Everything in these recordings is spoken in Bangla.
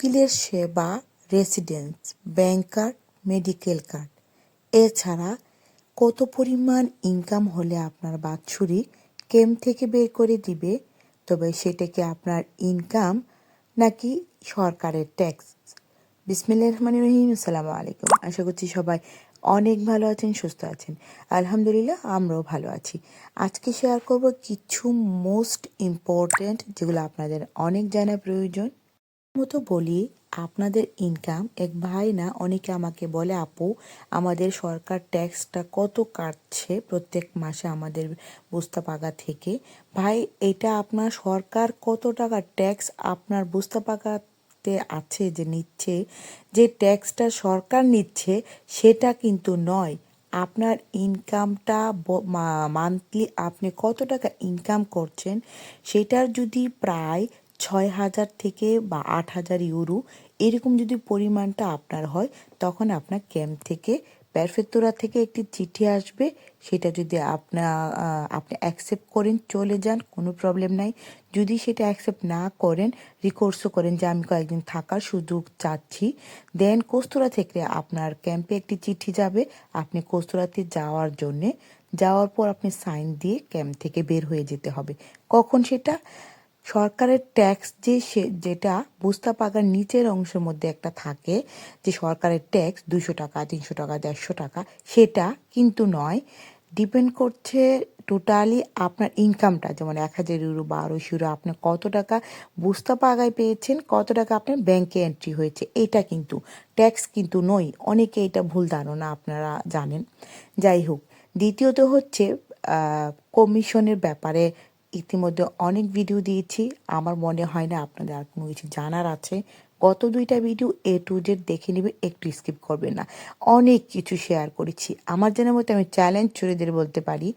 উকিলের সেবা, residence, bank card, medical card. এছাড়া কত পরিমাণ ইনকাম হলে আপনার বাৎসরিক ক্যাম্প থেকে বের করে দিবে, তবে সেটা কি আপনার ইনকাম নাকি সরকারের ট্যাক্স। বিসমিল্লাহ রহমান রহিম, আসসালামু আলাইকুম। আশা করছি সবাই অনেক ভালো আছেন, সুস্থ আছেন। আলহামদুলিল্লাহ, আমরাও ভালো আছি। আজকে শেয়ার করব কিছু মোস্ট ইম্পর্ট্যান্ট যেগুলো আপনাদের অনেক জানা প্রয়োজন। মতো বলি, আপনাদের ইনকাম এক ভাই না, অনেকে আমাকে বলে, আপু, আমাদের সরকার ট্যাক্সটা কত কাটছে প্রত্যেক মাসে আমাদের পাকা থেকে? ভাই, এটা আপনার সরকার কত টাকা ট্যাক্স আপনার পাকাতে আছে যে নিচ্ছে? যে ট্যাক্সটা সরকার নিচ্ছে, সেটা কিন্তু নয়। আপনার ইনকামটা মান্থলি আপনি কত টাকা ইনকাম করছেন, সেটার যদি প্রায় ছয় হাজার থেকে বা আট হাজার ইউরো, এরকম যদি পরিমাণটা আপনার হয়, তখন আপনার ক্যাম্প থেকে প্যারফেক্টোরা থেকে একটি চিঠি আসবে। সেটা যদি আপনার আপনি অ্যাকসেপ্ট করেন, চলে যান, কোনো প্রবলেম নাই। যদি সেটা অ্যাকসেপ্ট না করেন রিকোর্সও করেন যে আমি কয়েকদিন থাকার সুযোগ চাচ্ছি। দেন কোস্তরা থেকে আপনার ক্যাম্পে একটি চিঠি যাবে, আপনি কোস্তরাতে যাওয়ার জন্যে। যাওয়ার পর আপনি সাইন দিয়ে ক্যাম্প থেকে বের হয়ে যেতে হবে। কখন সেটা? সরকারের ট্যাক্স যে সে, যেটা বুস্তা পাকার নিচের অংশের মধ্যে একটা থাকে, যে সরকারের ট্যাক্স দুশো টাকা, তিনশো টাকা, দেড়শো টাকা, সেটা কিন্তু নয়। ডিপেন্ড করছে টোটালি আপনার ইনকামটা, যেমন এক হাজার ইউরো, বারোশো ইউরো, আপনি কত টাকা বুস্তা পাগায় পেয়েছেন, কত টাকা আপনার ব্যাংকে এন্ট্রি হয়েছে, এটা কিন্তু ট্যাক্স কিন্তু নয়। অনেকে এটা ভুল ধারণা আপনারা জানেন। যাই হোক, দ্বিতীয়ত হচ্ছে কমিশনের ব্যাপারে ইতিমধ্যে অনেক ভিডিও দিয়েছি। আমার মনে হয় না আপনাদের আর কোনো কিছু জানার আছে। গত দুইটা ভিডিও এ টু জেড দেখে নেবে একটু স্কিপ করবে না। অনেক কিছু শেয়ার করেছি। আমার জানার মতো আমি চ্যালেঞ্জ ছড়ে বলতে পারি।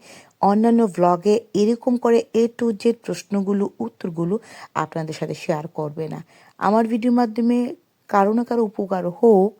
অন্যান্য ভ্লগে এরকম করে এ টু জেড প্রশ্নগুলো, উত্তরগুলো আপনাদের সাথে শেয়ার করবে না। আমার ভিডিওর মাধ্যমে কারও না কারও উপকার হোক।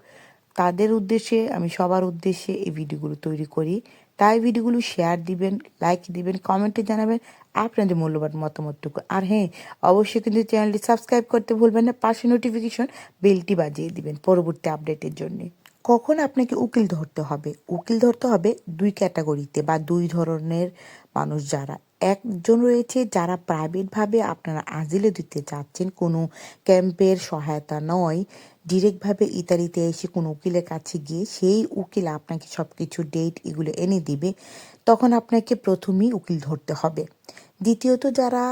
তাদের উদ্দেশ্যে, আমি সবার উদ্দেশ্যে এই ভিডিওগুলো তৈরি করি। তাই ভিডিওগুলো শেয়ার দিবেন লাইক দিবেন কমেন্টে জানাবেন আপনাদের মূল্যবান মতামতটুকু। আর হ্যাঁ অবশ্যই কিন্তু চ্যানেলটি সাবস্ক্রাইব করতে ভুলবেন না, পাশে নোটিফিকেশন বেলটি বাজিয়ে দিবেন পরবর্তী আপডেটের জন্য। কখন আপনাকে উকিল ধরতে হবে? উকিল ধরতে হবে দুই ক্যাটাগরিতে বা দুই ধরনের মানুষ যারা। একজন রয়েছে যারা প্রাইভেটভাবে আপনারা আজিলে দিতে চাচ্ছেন, কোনো ক্যাম্পের সহায়তা নয় ডিরেক্টভাবে ইতালিতে এসে কোনো উকিলের কাছে গিয়ে সেই উকিল আপনাকে সব কিছু ডেট এগুলো এনে দিবে, তখন আপনাকে প্রথমেই উকিল ধরতে হবে। দ্বিতীয়ত, যারা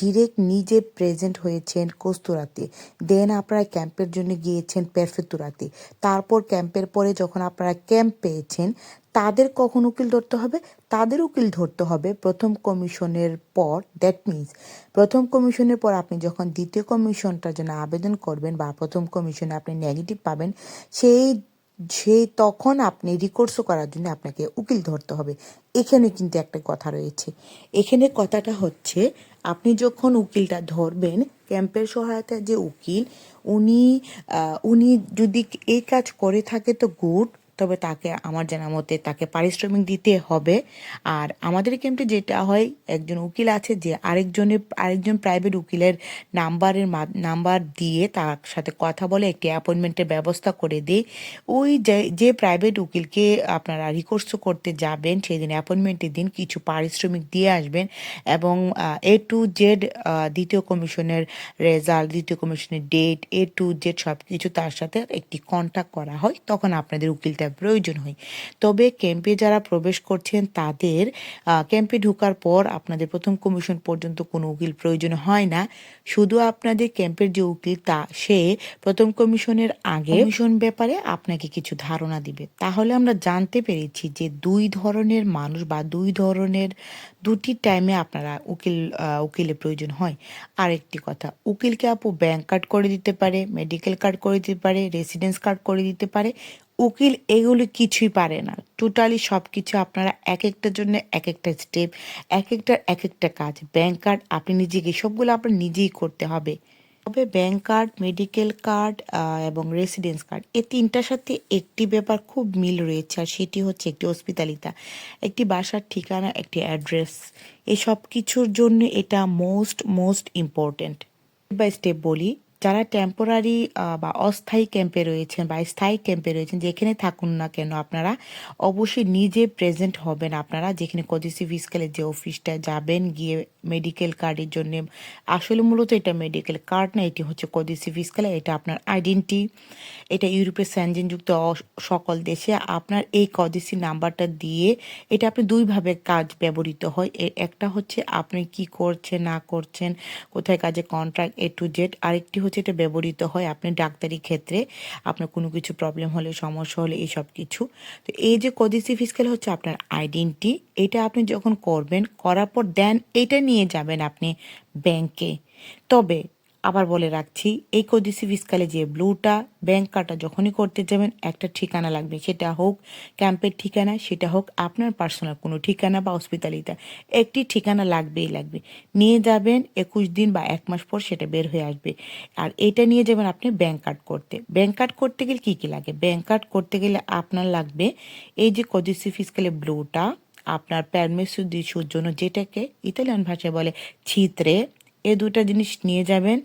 ডিরেক্ট নিজে প্রেজেন্ট হয়েছেন কস্তুরাতে দেন আপনারা ক্যাম্পের জন্য গিয়েছেন পেরফেতুরাতে তারপর ক্যাম্পের পরে যখন আপনারা ক্যাম্প পেয়েছেন তাদের কখন উকিল ধরতে হবে? তাদের উকিল ধরতে হবে প্রথম কমিশনের পর। দ্যাট মিনস প্রথম কমিশনের পর আপনি যখন দ্বিতীয় কমিশনটার জন্য আবেদন করবেন বা প্রথম কমিশনে আপনি নেগেটিভ পাবেন, সেই সেই তখন আপনি রিকোর্সও করার জন্য আপনাকে উকিল ধরতে হবে। এখানে কিন্তু একটা কথা রয়েছে। এখানে কথাটা হচ্ছে, আপনি যখন উকিলটা ধরবেন, ক্যাম্পের সহায়তায় যে উকিল, উনি উনি যদি এই কাজ করে থাকে তো গুড তবে তাকে আমার জানা মতে তাকে পারিশ্রমিক দিতে হবে। আর আমাদের ক্যাম্পে যেটা হয়, একজন উকিল আছে যে আরেকজনের আরেকজন প্রাইভেট উকিলের নাম্বারের নাম্বার দিয়ে তার সাথে কথা বলে একটি অ্যাপয়েন্টমেন্টের ব্যবস্থা করে দেয়। ওই যে যে প্রাইভেট উকিলকে আপনারা রিকোর্স করতে যাবেন সেই দিন অ্যাপয়েন্টমেন্টের দিন কিছু পারিশ্রমিক দিয়ে আসবেন এবং এ টু জেড দ্বিতীয় কমিশনের রেজাল্ট দ্বিতীয় কমিশনের ডেট এ টু জেড সব কিছু তার সাথে একটি কন্ট্যাক্ট করা হয়। তখন আপনাদের উকিলটা একটা প্রয়োজন হয়। তবে ক্যাম্পে যারা প্রবেশ করছেন, তাদের ক্যাম্পে ঢোকার পর আপনাদের প্রথম কমিশন পর্যন্ত কোনো উকিল প্রয়োজন হয় না। শুধু আপনাদের ক্যাম্পের যে উকিল, তা, সে প্রথম কমিশনের আগে কমিশন ব্যাপারে আপনাকে কিছু ধারণা দিবে। তাহলে আমরা জানতে পেরেছি যে দুই ধরনের মানুষ বা দুই ধরনের, দুটি টাইমে আপনারা উকিল উকিলের প্রয়োজন হয়। আরেকটি কথা, উকিলকে আপু ব্যাংক কার্ড করে দিতে পারে, মেডিকেল কার্ড করে দিতে পারে, রেসিডেন্স কার্ড করে দিতে পারে উকিল এগুলো কিছুই পারে না। টোটালি সব কিছু আপনারা এক একটার জন্য এক একটা স্টেপ এক একটার এক একটা কাজ। ব্যাংক কার্ড আপনি নিজেকে, সবগুলো আপনার নিজেই করতে হবে। তবে ব্যাংক কার্ড মেডিকেল কার্ড এবং রেসিডেন্স কার্ড এই তিনটার সাথে একটি ব্যাপার খুব মিল রয়েছে, আর সেটি হচ্ছে একটি হসপিটালিতা একটি বাসার ঠিকানা, একটি অ্যাড্রেস এই সব কিছুর জন্য এটা most most important step by step বলি যারা টেম্পোরারি বা অস্থায়ী ক্যাম্পে রয়েছেন বা স্থায়ী ক্যাম্পে রয়েছেন, যেখানে থাকুন না কেন আপনারা, অবশ্যই নিজে প্রেজেন্ট হবেন আপনারা। যেখানে কদিসি ফিসকালের যে অফিসটা যাবেন, গিয়ে মেডিকেল কার্ডের জন্য, আসলে মূলত এটা মেডিকেল কার্ড না, এটি হচ্ছে কদিসি ফিসকালে এটা আপনার আইডেন্টি এটা ইউরোপের স্যানজেনযুক্ত সকল দেশে আপনার এই কদিসি নাম্বারটা দিয়ে এটা আপনি দুইভাবে কাজ ব্যবহৃত হয়। একটা হচ্ছে আপনি কি করছেন, না করছেন, কোথায় কাজে কন্ট্রাক্ট এ টু জেড আরেকটি হচ্ছে এটা ব্যবহৃত হয় আপনি ডাক্তারি ক্ষেত্রে, আপনার কোনো কিছু প্রবলেম হলে, সমস্যা হলে এইসব কিছু। তো এই যে কদিসি ফিসকাল হচ্ছে আপনার আইডেন্টি এটা আপনি যখন করবেন, করার পর দেন এটা নিয়ে যাবেন আপনি ব্যাংকে তবে আবার বলে রাখছি, এই কদিসি ফিসকালে যে ব্লুটা ব্যাংক কার্ডটা যখনই করতে যাবেন, একটা ঠিকানা লাগবে। সেটা হোক ক্যাম্পের ঠিকানা, সেটা হোক আপনার পার্সোনাল কোনো ঠিকানা বা হসপিটালিটা একটি ঠিকানা লাগবেই লাগবে। নিয়ে যাবেন, একুশ দিন বা এক মাস পর সেটা বের হয়ে আসবে। আর এটা নিয়ে যাবেন আপনি ব্যাংক কার্ড করতে। ব্যাংক কার্ড করতে গেলে কী কী লাগে? ব্যাংক কার্ড করতে গেলে আপনার লাগবে এই যে কদিসি ফিসকালে ব্লুটা আপনার প্যারমেসু দিশুর জন্য যেটাকে ইতালিয়ান ভাষায় বলে ছিত্রে এই দুটো জিনিস নিয়ে যাবেন।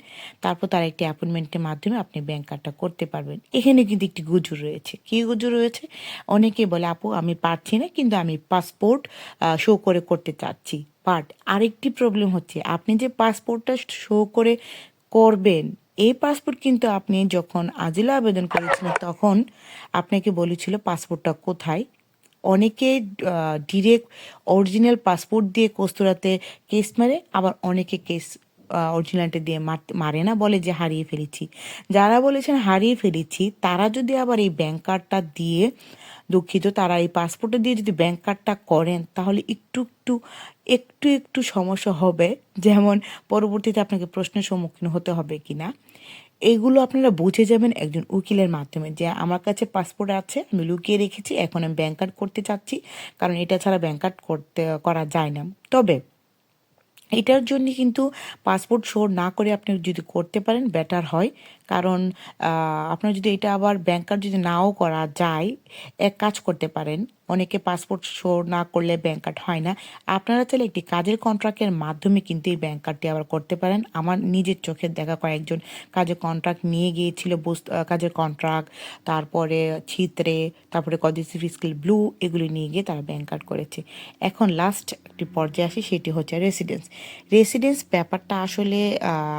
তারপর তার একটি অ্যাপয়েন্টমেন্টের মাধ্যমে আপনি ব্যাংক কার্ডটা করতে পারবেন। এখানে কিন্তু একটি গুজুর রয়েছে। কি গুজুর রয়েছে? অনেকে বলে, আপু, আমি পারছি না, কিন্তু আমি পাসপোর্ট শো করে করতে চাচ্ছি। বাট আরেকটি প্রবলেম হচ্ছে, আপনি যে পাসপোর্টটা শো করে করবেন এই পাসপোর্ট কিন্তু আপনি যখন আজিলা আবেদন করেছিলেন, তখন আপনাকে বলেছিল পাসপোর্টটা কোথায়। অনেকে ডিরেক্ট অরিজিনাল পাসপোর্ট দিয়ে কস্তুরাতে কেস মারে, আবার অনেকে কেস অরিজিনালটা দিয়ে মার- না বলে যে হারিয়ে ফেলেছি। যারা বলেছেন হারিয়ে ফেলেছি, তারা যদি আবার এই ব্যাংক কার্ডটা দিয়ে দুঃখিত, তারা এই পাসপোর্টটা দিয়ে যদি ব্যাংক কার্ডটা করেন, তাহলে একটু একটু একটু একটু সমস্যা হবে। যেমন পরবর্তীতে আপনাকে প্রশ্নের সম্মুখীন হতে হবে কি না এগুলো আপনারা বুঝে যাবেন একজন উকিলের মাধ্যমে যে আমার কাছে পাসপোর্ট আছে, আমি লুকিয়ে রেখেছি, এখন আমি ব্যাংক কার্ড করতে চাচ্ছি, কারণ এটা ছাড়া ব্যাংক কার্ড করতে, করা যায় না। তবে এটার জন্য কিন্তু পাসপোর্ট শো না করে আপনি যদি করতে পারেন বেটার হয়। কারণ আপনার যদি এটা আবার ব্যাংক কার্ড যদি নাও করা যায়, এক কাজ করতে পারেন। অনেকে পাসপোর্ট শো না করলে ব্যাংক কার্ড হয় না। আপনারা চাইলে একটি কাজের কন্ট্রাক্টের মাধ্যমে কিন্তু এই ব্যাংক কার্ডটি আবার করতে পারেন। আমার নিজের চোখে দেখা কয়েকজন কাজের কন্ট্রাক্ট নিয়ে গিয়েছিল কাজের কন্ট্রাক্ট তারপরে ছিত্রে, তারপরে কদিসি ফিসকাল ব্লু এগুলি নিয়ে গিয়ে তারা ব্যাংক কার্ড করেছে। এখন লাস্ট একটি পর্যায়ে আসি, সেটি হচ্ছে রেসিডেন্স রেসিডেন্স ব্যাপারটা আসলে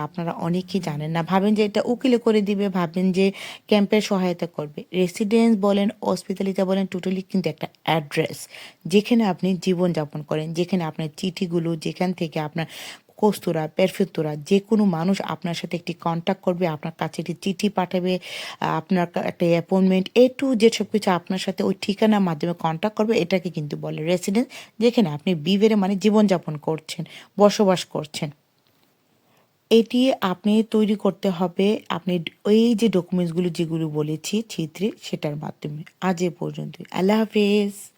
আপনারা অনেকেই জানেন না। ভাবেন যে এটা উকিলে করে দিবে ভাবেন যে ক্যাম্পের সহায়তা করবে। রেসিডেন্স বলেন হসপিটালিটা বলেন টোটালি কিন্তু একটা অ্যাড্রেস যেখানে আপনি জীবনযাপন করেন, যেখানে আপনার চিঠিগুলো, যেখান থেকে আপনার কস্তুরা পেরফেক্তরা যে কোনো মানুষ আপনার সাথে একটি কন্ট্যাক্ট করবে, আপনার কাছে একটি চিঠি পাঠাবে, আপনার একটা অ্যাপয়েন্টমেন্ট এ টু যে সব কিছু আপনার সাথে ওই ঠিকানার মাধ্যমে কন্ট্যাক্ট করবে, এটাকে কিন্তু বলে রেসিডেন্স যেখানে আপনি বিভেরে মানে জীবনযাপন করছেন, বসবাস করছেন। এটি আপনি তৈরি করতে হবে, আপনি ওই যে ডকুমেন্টসগুলো যেগুলো বলেছি চিত্রে সেটার মাধ্যমে। আজ এ পর্যন্ত আল্লাহ হাফেজ।